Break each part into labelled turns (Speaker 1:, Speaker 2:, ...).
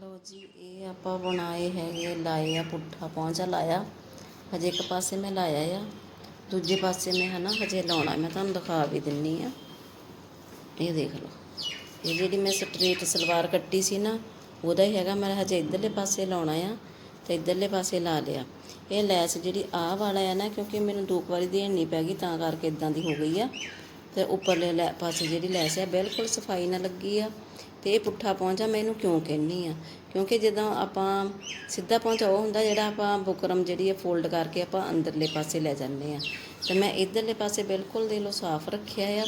Speaker 1: ਲੋ ਜੀ, ਇਹ ਆਪਾਂ ਬਣਾਏ ਹੈਗੇ ਲਾਏ ਆ ਪੁੱਠਾ ਪਹੁੰਚਾ ਲਾਇਆ। ਹਜੇ ਇੱਕ ਪਾਸੇ ਮੈਂ ਲਾਇਆ ਆ, ਦੂਜੇ ਪਾਸੇ ਮੈਂ ਹਨਾ ਹਜੇ ਲਾਉਣਾ, ਮੈਂ ਤੁਹਾਨੂੰ ਦਿਖਾ ਵੀ ਦਿੰਨੀ ਆ। ਇਹ ਦੇਖ ਲਓ, ਇਹ ਜਿਹੜੀ ਮੈਂ ਸਟ੍ਰੇਟ ਸਲਵਾਰ ਕੱਟੀ ਸੀ ਨਾ, ਉਹਦਾ ਹੀ ਹੈਗਾ, ਮੈਂ ਹਜੇ ਇਧਰਲੇ ਪਾਸੇ ਲਾਉਣਾ ਆ ਤੇ ਇਧਰਲੇ ਪਾਸੇ ਲਾ ਲਿਆ। ਇਹ ਲੈਸ ਜਿਹੜੀ ਆਹ ਵਾਲਾ ਆ ਨਾ, ਕਿਉਂਕਿ ਮੈਨੂੰ ਦੋ ਕੁ ਵਾਰੀ ਦੇਣੀ ਪੈ ਗਈ, ਤਾਂ ਕਰਕੇ ਇਦਾਂ ਦੀ ਹੋ ਗਈ ਆ। ਤੇ ਉੱਪਰਲੇ ਲੈ, ਪਾਸੇ ਜਿਹੜੀ ਲੈਸ ਆ, ਬਿਲਕੁਲ ਸਫ਼ਾਈ ਨਾਲ ਲੱਗੀ ਆ। ਤੇ ਇਹ ਪੁੱਠਾ ਪਹੁੰਚਾ ਮੈਂ ਇਹਨੂੰ ਕਿਉਂ ਕਹਿੰਨੀ ਆ? ਕਿਉਂਕਿ ਜਦੋਂ ਆਪਾਂ ਸਿੱਧਾ ਪਹੁੰਚਾ ਉਹ ਹੁੰਦਾ ਜਿਹੜਾ ਆਪਾਂ ਬੁਕਰਮ ਜਿਹੜੀ ਹੈ ਫੋਲਡ ਕਰਕੇ ਆਪਾਂ ਅੰਦਰਲੇ ਪਾਸੇ ਲੈ ਜਾਂਦੇ ਆ। ਤੇ ਮੈਂ ਇਧਰਲੇ ਪਾਸੇ ਬਿਲਕੁਲ ਦੇ ਲੋ ਸਾਫ਼ ਰੱਖਿਆ ਆ,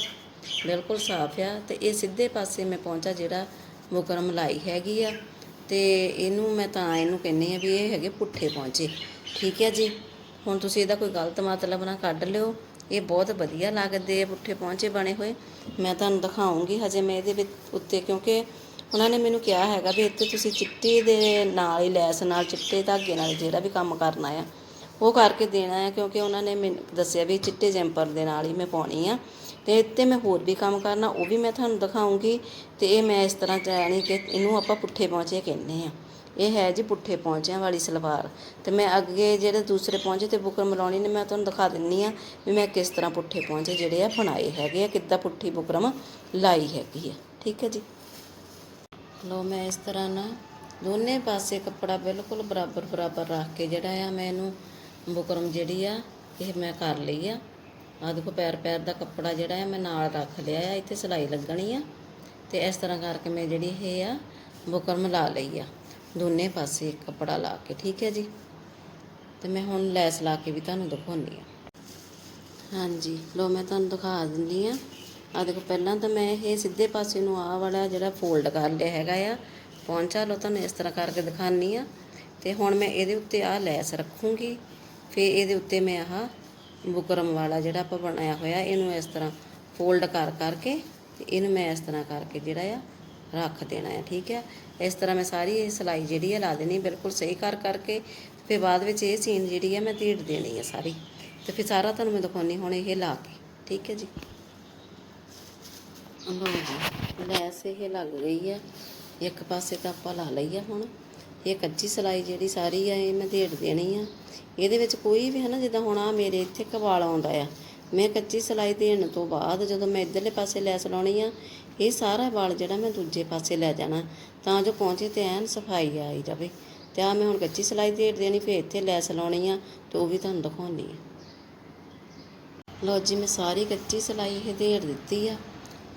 Speaker 1: ਬਿਲਕੁਲ ਸਾਫ਼ ਆ, ਤੇ ਇਹ ਸਿੱਧੇ ਪਾਸੇ ਮੈਂ ਪਹੁੰਚਾ ਜਿਹੜਾ ਬੁਕਰਮ ਲਾਈ ਹੈਗੀ ਆ। ਤੇ ਇਹਨੂੰ ਮੈਂ ਤਾਂ ਇਹਨੂੰ ਕਹਿੰਨੀ ਆ ਵੀ ਇਹ ਹੈਗੇ ਪੁੱਠੇ ਪਹੁੰਚੇ। ਠੀਕ ਹੈ ਜੀ? ਹੁਣ ਤੁਸੀਂ ਇਹਦਾ ਕੋਈ ਗਲਤ ਮਤਲਬ ਨਾ ਕੱਢ ਲਿਓ। ਇਹ ਬਹੁਤ ਵਧੀਆ ਲੱਗਦੇ ਆ, ਪੁੱਠੇ ਪਹੁੰਚੇ ਬਣੇ ਹੋਏ। ਮੈਂ ਤੁਹਾਨੂੰ ਦਿਖਾਉਂਗੀ ਹਜੇ ਮੈਂ ਇਹਦੇ ਵਿੱਚ ਉੱਤੇ, ਕਿਉਂਕਿ ਉਹਨਾਂ ਨੇ ਮੈਨੂੰ ਕਿਹਾ ਹੈਗਾ ਵੀ ਇੱਥੇ ਤੁਸੀਂ ਚਿੱਟੇ ਦੇ ਨਾਲ ਹੀ ਲੈਸ ਨਾਲ, ਚਿੱਟੇ ਧਾਗੇ ਨਾਲ ਜਿਹੜਾ ਵੀ ਕੰਮ ਕਰਨਾ ਆ, ਉਹ ਕਰਕੇ ਦੇਣਾ ਹੈ ਕਿਉਂਕਿ ਉਹਨਾਂ ਨੇ ਮੈਨੂੰ ਦੱਸਿਆ ਵੀ ਚਿੱਟੇ ਜੈਂਪਰ ਦੇ ਨਾਲ ਹੀ ਮੈਂ ਪਾਉਣੀ ਆ। ਤੇ ਇੱਥੇ ਮੈਂ ਹੋਰ ਵੀ ਕੰਮ ਕਰਨਾ, ਉਹ ਵੀ ਮੈਂ ਤੁਹਾਨੂੰ ਦਿਖਾਉਂਗੀ, ਤੇ ਇਹ ਮੈਂ ਇਸ ਤਰ੍ਹਾਂ ਜਾਣੀ ਕਿ ਇਹਨੂੰ ਆਪਾਂ ਪੁੱਠੇ ਪਹੁੰਚੇ ਕਹਿੰਦੇ ਆ। ਇਹ ਹੈ ਜੀ ਪੁੱਠੇ ਪਹੁੰਚਿਆਂ ਵਾਲੀ ਸਲਵਾਰ। ਤੇ ਮੈਂ ਅੱਗੇ ਜਿਹੜੇ ਦੂਸਰੇ ਪਹੁੰਚੇ ਤੇ ਬੁਕਰਮ ਲਾਉਣੀ ਨੇ, ਮੈਂ ਤੁਹਾਨੂੰ ਦਿਖਾ ਦਿੰਨੀ ਆ ਵੀ ਮੈਂ ਕਿਸ ਤਰ੍ਹਾਂ ਪੁੱਠੇ ਪਹੁੰਚੇ, ਜਿਹੜੇ ਆ ਬਣਾਏ ਹੈਗੇ ਆ, ਕਿੱਦਾਂ ਪੁੱਠੀ ਬੁਕਰਮ ਲਾਈ ਹੈਗੀ ਆ। ਠੀਕ ਹੈ ਜੀ? ਲੋ ਮੈਂ ਇਸ ਤਰ੍ਹਾਂ ਨਾ ਦੋਨੇ ਪਾਸੇ ਕੱਪੜਾ ਬਿਲਕੁਲ ਬਰਾਬਰ ਬਰਾਬਰ ਰੱਖ ਕੇ ਜਿਹੜਾ ਆ ਮੈਂ ਇਹਨੂੰ ਬੁਕਰਮ ਜਿਹੜੀ ਆ, ਇਹ ਮੈਂ ਕਰ ਲਈ ਆ। ਆ ਦੇਖੋ ਪੈਰ ਪੈਰ ਦਾ ਕੱਪੜਾ ਜਿਹੜਾ ਆ ਮੈਂ ਨਾਲ ਰੱਖ ਲਿਆ ਆ, ਇੱਥੇ ਸਿਲਾਈ ਲੱਗਣੀ ਆ। ਤੇ ਇਸ ਤਰ੍ਹਾਂ ਕਰਕੇ ਮੈਂ ਜਿਹੜੀ ਇਹ ਆ ਬੁਕਰਮ ਲਾ ਲਈ ਆ। ਦੋਨੇ ਪਾਸੇ ਕੱਪੜਾ ਲਾ ਕੇ, ਠੀਕ ਹੈ ਜੀ? ਤੇ ਮੈਂ ਹੁਣ ਲੈਸ ਲਾ ਕੇ ਵੀ ਤੁਹਾਨੂੰ ਦਿਖਾਉਂਦੀ ਆ ਹਾਂਜੀ ਲੋ ਮੈਂ ਤੁਹਾਨੂੰ ਦਿਖਾ ਦਿੰਦੀ ਆ ਆ ਦੇਖੋ, ਪਹਿਲਾਂ ਤਾਂ ਮੈਂ ਇਹ ਸਿੱਧੇ ਪਾਸੇ ਨੂੰ ਆਹ ਵਾਲਾ ਜਿਹੜਾ ਫੋਲਡ ਕਰ ਲਿਆ ਹੈਗਾ ਆ ਪਹੁੰਚਾ ਲੋ ਤੁਹਾਨੂੰ ਇਸ ਤਰ੍ਹਾਂ ਕਰਕੇ ਦਿਖਾਨੀ ਆ ਤੇ ਹੁਣ ਮੈਂ ਇਹਦੇ ਉੱਤੇ ਆਹ ਲੈਸ ਰੱਖੂੰਗੀ। ਫਿਰ ਇਹਦੇ ਉੱਤੇ ਮੈਂ ਆਹ ਬੁਕਰਮ ਵਾਲਾ ਜਿਹੜਾ ਆਪਾਂ ਬਣਾਇਆ ਹੋਇਆ, ਇਹਨੂੰ ਇਸ ਤਰ੍ਹਾਂ ਫੋਲਡ ਕਰ ਕਰਕੇ, ਤੇ ਇਹਨੂੰ ਮੈਂ ਇਸ ਤਰ੍ਹਾਂ ਕਰਕੇ ਜਿਹੜਾ ਆ ਰੱਖ ਦੇਣਾ ਹੈ, ਠੀਕ ਹੈ? ਇਸ ਤਰ੍ਹਾਂ ਮੈਂ ਸਾਰੀ ਇਹ ਸਿਲਾਈ ਜਿਹੜੀ ਹੈ ਲਾ ਦੇਣੀ ਬਿਲਕੁਲ ਸਹੀ ਕਰ ਕਰਕੇ ਫਿਰ ਬਾਅਦ ਵਿੱਚ ਇਹ ਸੀਨ ਜਿਹੜੀ ਹੈ ਮੈਂ ਧੀੜ ਦੇਣੀ ਹੈ ਸਾਰੀ। ਤੇ ਫਿਰ ਸਾਰਾ ਤੁਹਾਨੂੰ ਮੈਂ ਦਿਖਾਉਣੀ ਹੁਣ ਇਹ ਲਾ ਕੇ, ਠੀਕ ਹੈ ਜੀ? ਲਓ ਜੀ, ਲੈਸ ਇਹ ਲੱਗ ਗਈ ਆ ਇੱਕ ਪਾਸੇ ਤਾਂ ਆਪਾਂ ਲਾ ਲਈ ਆ ਹੁਣ। ਇਹ ਕੱਚੀ ਸਿਲਾਈ ਜਿਹੜੀ ਸਾਰੀ ਆ, ਇਹ ਮੈਂ ਢੇੜ ਦੇਣੀ ਆ। ਇਹਦੇ ਵਿੱਚ ਕੋਈ ਵੀ ਹੈ ਨਾ ਜਿੱਦਾਂ ਹੁਣ ਆ ਮੇਰੇ ਇੱਥੇ ਕਵਾਲ ਆਉਂਦਾ ਆ। ਮੈਂ ਕੱਚੀ ਸਿਲਾਈ ਦੇਣ ਤੋਂ ਬਾਅਦ ਜਦੋਂ ਮੈਂ ਇਧਰਲੇ ਪਾਸੇ ਲੈਸ ਲਾਉਣੀ ਆ ਇਹ ਸਾਰਾ ਵਾਲ ਜਿਹੜਾ ਮੈਂ ਦੂਜੇ ਪਾਸੇ ਲੈ ਜਾਣਾ, ਤਾਂ ਜੋ ਪਹੁੰਚੇ ਤੇ ਐਨ ਸਫ਼ਾਈ ਆਈ ਜਾਵੇ। ਤੇ ਆ ਮੈਂ ਹੁਣ ਕੱਚੀ ਸਿਲਾਈ ਢੇੜ ਦੇਣੀ, ਫਿਰ ਇੱਥੇ ਲੈਸ ਲਾਉਣੀ ਆ, ਤੇ ਉਹ ਵੀ ਤੁਹਾਨੂੰ ਦਿਖਾਉਣੀ ਆ। ਲਓ ਜੀ, ਮੈਂ ਸਾਰੀ ਕੱਚੀ ਸਿਲਾਈ ਇਹ ਦੇੜ ਦਿੱਤੀ ਆ।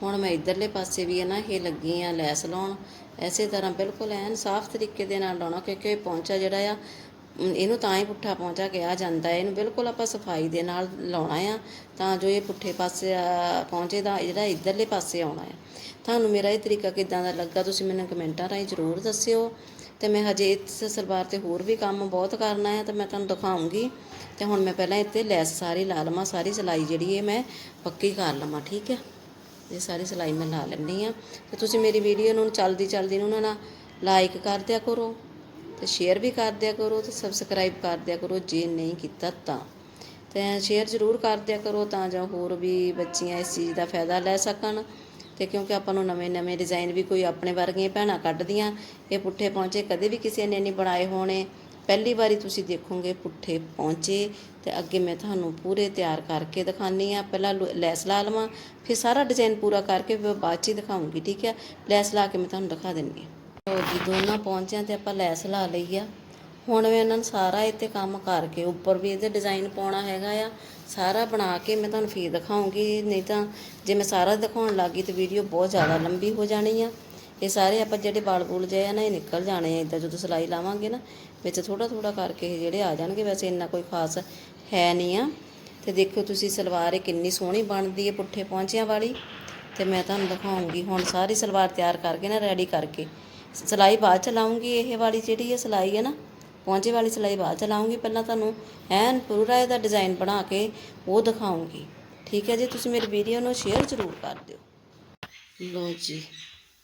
Speaker 1: ਹੁਣ ਮੈਂ ਇਧਰਲੇ ਪਾਸੇ ਵੀ ਹੈ ਨਾ, ਇਹ ਲੱਗੀ ਆ ਲੈਸ ਲਾਉਣ। ਐਸੇ ਤਰ੍ਹਾਂ ਬਿਲਕੁਲ ਐਨ ਸਾਫ਼ ਤਰੀਕੇ ਦੇ ਨਾਲ ਲਾਉਣਾ, ਕਿਉਂਕਿ ਇਹ ਪਹੁੰਚਾ ਜਿਹੜਾ ਆ ਇਹਨੂੰ ਤਾਂ ਹੀ ਪੁੱਠਾ ਪਹੁੰਚਾ ਕਿਹਾ ਜਾਂਦਾ ਹੈ। ਇਹਨੂੰ ਬਿਲਕੁਲ ਆਪਾਂ ਸਫ਼ਾਈ ਦੇ ਨਾਲ ਲਾਉਣਾ ਆ, ਤਾਂ ਜੋ ਇਹ ਪੁੱਠੇ ਪਾਸੇ ਪਹੁੰਚੇ ਦਾ ਜਿਹੜਾ ਇਧਰਲੇ ਪਾਸੇ ਆਉਣਾ ਆ ਤੁਹਾਨੂੰ ਮੇਰਾ ਇਹ ਤਰੀਕਾ ਕਿਦਾਂ ਦਾ ਲੱਗਾ, ਤੁਸੀਂ ਮੈਨੂੰ ਕਮੈਂਟਾਂ ਰਾਹੀਂ ਜ਼ਰੂਰ ਦੱਸਿਓ। ਤੇ ਮੈਂ ਹਜੇ ਇਸ ਸਲਵਾਰ ਤੇ ਹੋਰ ਵੀ ਕੰਮ ਬਹੁਤ ਕਰਨਾ ਹੈ, ਤਾਂ ਮੈਂ ਤੁਹਾਨੂੰ ਦਿਖਾਉਂਗੀ। ਤੇ ਹੁਣ ਮੈਂ ਪਹਿਲਾਂ ਇੱਥੇ ਲੈਸ ਸਾਰੀ ਲਾ ਲਵਾਂ, ਸਾਰੀ ਸਿਲਾਈ ਜਿਹੜੀ ਹੈ ਮੈਂ ਪੱਕੀ ਕਰ ਲਵਾਂ, ਠੀਕ ਹੈ? ਇਹ ਸਾਰੀ ਸਿਲਾਈ ਮੈਂ ਲਾ ਲੈਂਦੀ ਆ ਤੇ ਤੁਸੀਂ ਮੇਰੀ ਵੀਡੀਓ ਨੂੰ ਚਲਦੀ ਚਲਦੀ ਨੂੰ ਨਾ ਲਾਈਕ ਕਰ ਦਿਆ ਕਰੋ। ਤੇ ਸ਼ੇਅਰ ਵੀ ਕਰ ਦਿਆ ਕਰੋ ਤੇ ਸਬਸਕ੍ਰਾਈਬ ਕਰ ਦਿਆ ਕਰੋ, ਜੇ ਨਹੀਂ ਕੀਤਾ ਤਾਂ। ਤੇ ਸ਼ੇਅਰ ਜ਼ਰੂਰ ਕਰ ਦਿਆ ਕਰੋ ਤਾਂ ਜੋ ਹੋਰ ਵੀ ਬੱਚੀਆਂ ਇਸ ਚੀਜ਼ ਦਾ ਫਾਇਦਾ ਲੈ ਸਕਣ। ਤੇ ਕਿਉਂਕਿ ਆਪਾਂ ਨੂੰ ਨਵੇਂ-ਨਵੇਂ ਡਿਜ਼ਾਈਨ ਵੀ ਕੋਈ ਆਪਣੇ ਵਰਗੀਆਂ ਭੈਣਾਂ ਕੱਢਦੀਆਂ, ਇਹ ਪੁੱਠੇ ਪਹੁੰਚੇ ਕਦੇ ਵੀ ਕਿਸੇ ਨੇ ਨਹੀਂ ਬਣਾਏ ਹੋਣੇ। ਪਹਿਲੀ ਵਾਰੀ ਤੁਸੀਂ ਦੇਖੋਗੇ ਪੁੱਠੇ ਪਹੁੰਚੇ। ਤੇ ਅੱਗੇ ਮੈਂ ਤੁਹਾਨੂੰ ਪੂਰੇ ਤਿਆਰ ਕਰਕੇ ਦਿਖਾਨੀ ਆ ਪਹਿਲਾਂ ਲੋ- ਲੈਸ ਲਾ ਲਵਾਂ, ਫਿਰ ਸਾਰਾ ਡਿਜ਼ਾਈਨ ਪੂਰਾ ਕਰਕੇ ਫਿਰ ਬਾਅਦ ਚ ਹੀ ਦਿਖਾਉਂਗੀ, ਠੀਕ ਹੈ? ਲੈਸ ਲਾ ਕੇ ਮੈਂ ਤੁਹਾਨੂੰ ਦਿਖਾ ਦਿੰਦੀ ਹਾਂ। ਲਓ ਜੀ, ਦੋਨਾਂ ਪਹੁੰਚਿਆਂ ਤੇ ਆਪਾਂ ਲੈਸ ਲਾ ਲਈ ਆ। ਹੁਣ ਮੈਂ ਇਹਨਾਂ ਨੂੰ ਸਾਰਾ ਇੱਥੇ ਕੰਮ ਕਰਕੇ ਉੱਪਰ ਵੀ ਇਹਦੇ ਡਿਜ਼ਾਈਨ ਪਾਉਣਾ ਹੈਗਾ ਆ। ਸਾਰਾ ਬਣਾ ਕੇ ਮੈਂ ਤੁਹਾਨੂੰ ਫੇਰ ਦਿਖਾਉਂਗੀ, ਨਹੀਂ ਤਾਂ ਜੇ ਮੈਂ ਸਾਰਾ ਦਿਖਾਉਣ ਲੱਗੀ ਤੇ ਵੀਡੀਓ ਬਹੁਤ ਜ਼ਿਆਦਾ ਲੰਬੀ ਹੋ ਜਾਣੀ ਆ। ਇਹ ਸਾਰੇ ਆਪਾਂ ਜਿਹੜੇ ਵਾਲ ਬੂਲ ਜੇ ਆ ਨਾ, ਇਹ ਨਿਕਲ ਜਾਣੇ ਆ। ਇਦਾਂ ਜਦੋਂ ਸਿਲਾਈ ਲਾਵਾਂਗੇ ਨਾ, ਵਿੱਚ ਥੋੜਾ ਥੋੜਾ ਕਰਕੇ ਇਹ ਜਿਹੜੇ ਆ ਜਾਣਗੇ, ਵੈਸੇ ਇੰਨਾ ਕੋਈ ਖਾਸ ਹੈ ਨਹੀਂ ਆ। ਤੇ ਦੇਖੋ ਤੁਸੀਂ ਸਲਵਾਰ ਇਹ ਕਿੰਨੀ ਸੋਹਣੀ ਬਣਦੀ ਹੈ ਪੁੱਠੇ ਪਹੁੰਚਿਆਂ ਵਾਲੀ। ਤੇ ਮੈਂ ਤੁਹਾਨੂੰ ਦਿਖਾਉਂਗੀ, ਹੁਣ ਸਾਰੀ ਸਲਵਾਰ ਤਿਆਰ ਕਰਕੇ ਨਾ ਰੈਡੀ ਕਰਕੇ। ਸਿਲਾਈ ਬਾਅਦ ਚ ਇਹ ਵਾਲੀ ਜਿਹੜੀ ਹੈ ਸਿਲਾਈ ਹੈ ਨਾ ਪਹੁੰਚੇ ਵਾਲੀ ਸਿਲਾਈ ਬਾਅਦ ਚਲਾਉਂਗੀ ਪਹਿਲਾਂ ਤੁਹਾਨੂੰ ਐਨ ਪੂਰਾ ਇਹਦਾ ਡਿਜ਼ਾਈਨ ਬਣਾ ਕੇ ਉਹ ਦਿਖਾਉਂਗੀ। ਠੀਕ ਹੈ ਜੀ, ਤੁਸੀਂ ਮੇਰੀ ਵੀਡੀਓ ਨੂੰ ਸ਼ੇਅਰ ਜ਼ਰੂਰ ਕਰ ਦਿਓ। ਲੋ ਜੀ,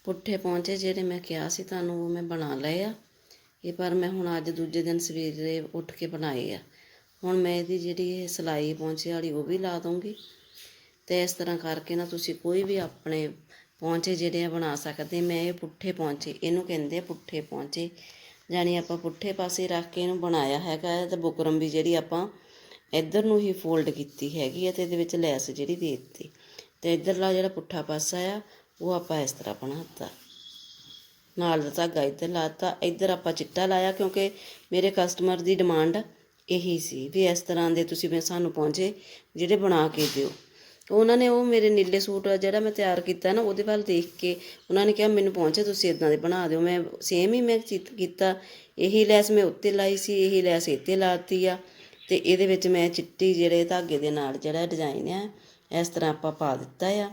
Speaker 1: ਪੁੱਠੇ ਪਹੁੰਚੇ ਜਿਹੜੇ ਮੈਂ ਕਿਹਾ ਸੀ ਤੁਹਾਨੂੰ, ਉਹ ਮੈਂ ਬਣਾ ਲਏ ਆ। ਇਹ ਪਰ ਮੈਂ ਹੁਣ ਅੱਜ ਦੂਜੇ ਦਿਨ ਸਵੇਰੇ ਉੱਠ ਕੇ ਬਣਾਏ ਆ। ਹੁਣ ਮੈਂ ਇਹਦੀ ਜਿਹੜੀ ਇਹ ਸਿਲਾਈ ਪਹੁੰਚੇ ਵਾਲੀ ਉਹ ਵੀ ਲਾ ਦੂੰਗੀ ਤੇ ਇਸ ਤਰ੍ਹਾਂ ਕਰਕੇ ਨਾ ਤੁਸੀਂ ਕੋਈ ਵੀ ਆਪਣੇ ਪੌਂਚੇ ਜਿਹੜੇ ਆ ਬਣਾ ਸਕਦੇ। ਮੈਂ ਇਹ ਪੁੱਠੇ ਪੌਂਚੇ ਇਹਨੂੰ ਕਹਿੰਦੇ ਆ ਪੁੱਠੇ ਪੌਂਚੇ ਜਾਣੀ ਆਪਾਂ ਪੁੱਠੇ ਪਾਸੇ ਰੱਖ ਕੇ ਇਹਨੂੰ ਬਣਾਇਆ ਹੈਗਾ ਹੈ ਤੇ ਬੁਕਰਮ ਵੀ ਜਿਹੜੀ ਆਪਾਂ ਇੱਧਰ ਨੂੰ ਹੀ ਫੋਲਡ ਕੀਤੀ ਹੈਗੀ ਹੈ ਤੇ ਇਹਦੇ ਵਿੱਚ ਲੈਸ ਜਿਹੜੀ ਦੇ ਦਿੱਤੀ। ਤੇ ਇੱਧਰਲਾ ਜਿਹੜਾ ਪੁੱਠਾ ਪਾਸਾ ਆ, ਉਹ ਆਪਾਂ ਇਸ ਤਰ੍ਹਾਂ ਬਣਾਤਾ। ਨਾਲ ਦਾ ਧਾਗਾ ਇੱਧਰ ਲਾਤਾ। ਇੱਧਰ ਆਪਾਂ ਚਿੱਟਾ ਲਾਇਆ ਕਿਉਂਕਿ ਮੇਰੇ ਕਸਟਮਰ ਦੀ ਡਿਮਾਂਡ ਇਹੀ ਸੀ ਵੀ ਇਸ ਤਰ੍ਹਾਂ ਦੇ ਤੁਸੀਂ ਮੈਂ ਸਾਨੂੰ ਪਹੁੰਚੇ, ਜਿਹੜੇ ਬਣਾ ਕੇ ਦਿਓ। ਉਹਨਾਂ ਨੇ ਉਹ ਮੇਰੇ ਨੀਲੇ ਸੂਟ ਜਿਹੜਾ ਮੈਂ ਤਿਆਰ ਕੀਤਾ ਨਾ, ਉਹਦੇ ਵੱਲ ਦੇਖ ਕੇ ਉਹਨਾਂ ਨੇ ਕਿਹਾ, ਮੈਨੂੰ ਪਹੁੰਚੇ, ਤੁਸੀਂ ਇਦਾਂ ਦੇ ਬਣਾ ਦਿਓ। ਮੈਂ ਸੇਮ ਹੀ ਮੈਂ ਚਿੱਤ ਕੀਤਾ। ਇਹੀ ਲੈਸ ਮੈਂ ਉੱਤੇ ਲਾਈ ਸੀ, ਇਹੀ ਲੈਸ ਇੱਥੇ ਲਾਤੀ ਆ। ਤੇ ਇਹਦੇ ਵਿੱਚ ਮੈਂ ਚਿੱਟੀ ਜਿਹੜੇ ਧਾਗੇ ਦੇ ਨਾਲ ਜਿਹੜਾ ਡਿਜ਼ਾਈਨ ਆ, ਇਸ ਤਰ੍ਹਾਂ ਆਪਾਂ ਪਾ ਦਿੱਤਾ ਆ।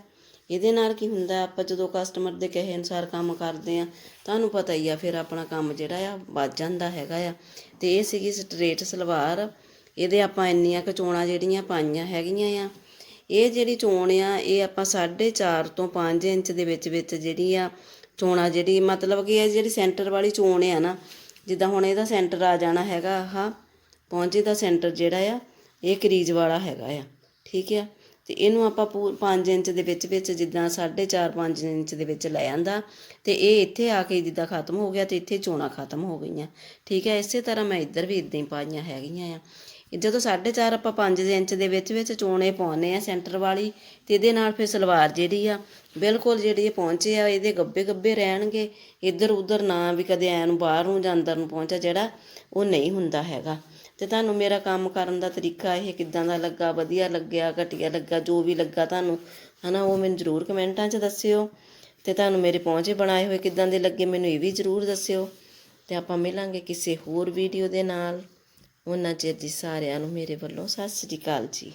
Speaker 1: ਇਹਦੇ ਨਾਲ ਕੀ ਹੁੰਦਾ, ਆਪਾਂ ਜਦੋਂ ਕਸਟਮਰ ਦੇ ਕਹੇ ਅਨੁਸਾਰ ਕੰਮ ਕਰਦੇ ਆ, ਤੁਹਾਨੂੰ ਪਤਾ ਹੀ ਆ, ਫਿਰ ਆਪਣਾ ਕੰਮ ਜਿਹੜਾ ਆ ਵੱਜ ਜਾਂਦਾ ਹੈਗਾ ਆ। ਤੇ ਇਹ ਸੀਗੀ ਸਟ੍ਰੇਟ ਸਲਵਾਰ। ਇਹਦੇ ਆਪਾਂ ਇੰਨੀਆਂ ਕੁ ਜਿਹੜੀਆਂ ਪਾਈਆਂ ਹੈਗੀਆਂ ਆ ਇਹ ਜਿਹੜੀ ਚੋਣ ਆ, ਇਹ ਆਪਾਂ 4.5 ਤੋਂ 5 ਇੰਚ ਦੇ ਵਿੱਚ ਵਿੱਚ ਜਿਹੜੀ ਆ ਚੋਣਾ ਜਿਹੜੀ, ਮਤਲਬ ਕਿ ਇਹ ਜਿਹੜੀ ਸੈਂਟਰ ਵਾਲੀ ਚੋਣ ਆ ਨਾ, ਜਿੱਦਾਂ ਹੁਣ ਇਹਦਾ ਸੈਂਟਰ ਆ ਜਾਣਾ ਹੈਗਾ ਆਹ, ਪਹੁੰਚੇ ਦਾ ਸੈਂਟਰ ਜਿਹੜਾ ਆ, ਇਹ ਕਰੀਜ਼ ਵਾਲਾ ਹੈਗਾ ਆ, ਠੀਕ ਆ? ਤੇ ਇਹਨੂੰ ਆਪਾਂ 5 ਇੰਚ ਦੇ ਵਿੱਚ ਵਿੱਚ ਜਿੱਦਾਂ 4.5 5 ਇੰਚ ਦੇ ਵਿੱਚ ਲੈ ਆਂਦਾ, ਤੇ ਇਹ ਇੱਥੇ ਆ ਕੇ ਜਿੱਦਾਂ ਖਤਮ ਹੋ ਗਿਆ ਤੇ ਇੱਥੇ ਚੋਣਾ ਖਤਮ ਹੋ ਗਈਆਂ, ਠੀਕ ਹੈ ਇਸੇ ਤਰ੍ਹਾਂ ਮੈਂ ਇੱਧਰ ਵੀ ਇਦਾਂ ਹੀ ਪਾਈਆਂ ਹੈਗੀਆਂ ਆ। ਜਦੋਂ 4.5 ਆਪਾਂ 5 ਇੰਚ ਦੇ ਵਿੱਚ ਵਿੱਚ ਚੋਣੇ ਪਾਉਨੇ ਆ ਸੈਂਟਰ ਵਾਲੀ, ਤੇ ਇਹਦੇ ਨਾਲ ਫਿਰ ਸਲਵਾਰ ਜਿਹੜੀ ਆ ਬਿਲਕੁਲ ਜਿਹੜੀ ਇਹ ਪਹੁੰਚੇ ਆ, ਇਹਦੇ ਗੱਬੇ ਗੱਬੇ ਰਹਿਣਗੇ। ਇੱਧਰ ਉੱਧਰ ਨਾ ਵੀ ਕਦੇ ਐ ਨੂੰ ਬਾਹਰ ਨੂੰ ਜਾਂ ਅੰਦਰ ਨੂੰ ਪਹੁੰਚਾ ਜਿਹੜਾ ਉਹ ਨਹੀਂ ਹੁੰਦਾ ਹੈਗਾ। ਤੇ ਤੁਹਾਨੂੰ ਮੇਰਾ ਕੰਮ ਕਰਨ ਦਾ ਤਰੀਕਾ ਇਹ ਕਿੱਦਾਂ ਦਾ ਲੱਗਾ, ਵਧੀਆ ਲੱਗਿਆ, ਘਟੀਆ ਲੱਗਾ, ਜੋ ਵੀ ਲੱਗਾ ਤੁਹਾਨੂੰ, ਹਨਾ, ਉਹ ਮੈਨੂੰ ਜ਼ਰੂਰ ਕਮੈਂਟਾਂ 'ਚ ਦੱਸਿਓ। ਤੇ ਤੁਹਾਨੂੰ ਮੇਰੇ ਪਹੁੰਚੇ ਬਣਾਏ ਹੋਏ ਕਿੱਦਾਂ ਦੇ ਲੱਗੇ ਮੈਨੂੰ ਇਹ ਵੀ ਜ਼ਰੂਰ ਦੱਸਿਓ। ਤੇ ਆਪਾਂ ਮਿਲਾਂਗੇ ਕਿਸੇ ਹੋਰ ਵੀਡੀਓ ਦੇ ਨਾਲ। ਉਹਨਾਂ ਚਿਰ ਜੀ ਸਾਰਿਆਂ ਨੂੰ ਮੇਰੇ ਵੱਲੋਂ ਸਤਿ ਸ੍ਰੀ ਅਕਾਲ ਜੀ।